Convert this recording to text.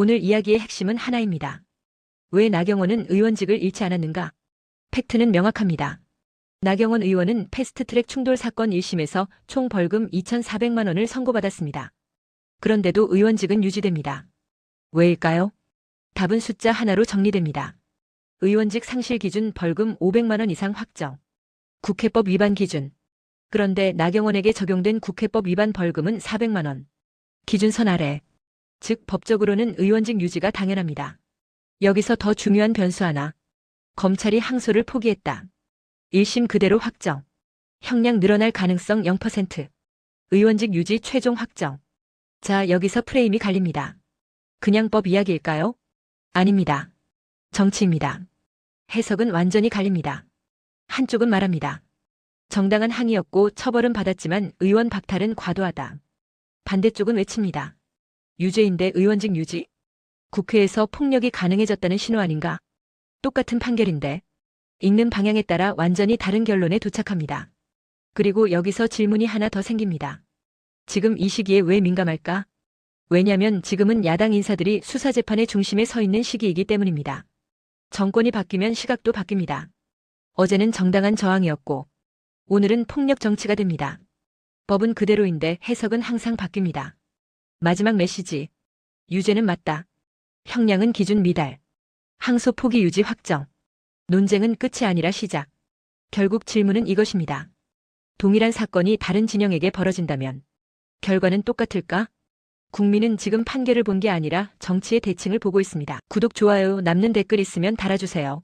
오늘 이야기의 핵심은 하나입니다. 왜 나경원은 의원직을 잃지 않았는가? 팩트는 명확합니다. 나경원 의원은 패스트트랙 충돌 사건 1심에서 총 벌금 2,400만 원을 선고받았습니다. 그런데도 의원직은 유지됩니다. 왜일까요? 답은 숫자 하나로 정리됩니다. 의원직 상실 기준 벌금 500만 원 이상 확정. 국회법 위반 기준. 그런데 나경원에게 적용된 국회법 위반 벌금은 400만 원. 기준선 아래. 즉 법적으로는 의원직 유지가 당연합니다. 여기서 더 중요한 변수 하나. 검찰이 항소를 포기했다. 1심 그대로 확정. 형량 늘어날 가능성 0%. 의원직 유지 최종 확정. 자, 여기서 프레임이 갈립니다. 그냥 법 이야기일까요? 아닙니다. 정치입니다. 해석은 완전히 갈립니다. 한쪽은 말합니다. 정당한 항의였고 처벌은 받았지만 의원 박탈은 과도하다. 반대쪽은 외칩니다. 유죄인데 의원직 유지? 국회에서 폭력이 가능해졌다는 신호 아닌가? 똑같은 판결인데 읽는 방향에 따라 완전히 다른 결론에 도착합니다. 그리고 여기서 질문이 하나 더 생깁니다. 지금 이 시기에 왜 민감할까? 왜냐면 지금은 야당 인사들이 수사재판의 중심에 서 있는 시기이기 때문입니다. 정권이 바뀌면 시각도 바뀝니다. 어제는 정당한 저항이었고, 오늘은 폭력 정치가 됩니다. 법은 그대로인데 해석은 항상 바뀝니다. 마지막 메시지. 유죄는 맞다. 형량은 기준 미달. 항소 포기 유지 확정. 논쟁은 끝이 아니라 시작. 결국 질문은 이것입니다. 동일한 사건이 다른 진영에게 벌어진다면 결과는 똑같을까? 국민은 지금 판결을 본 게 아니라 정치의 대칭을 보고 있습니다. 구독, 좋아요, 남는 댓글 있으면 달아주세요.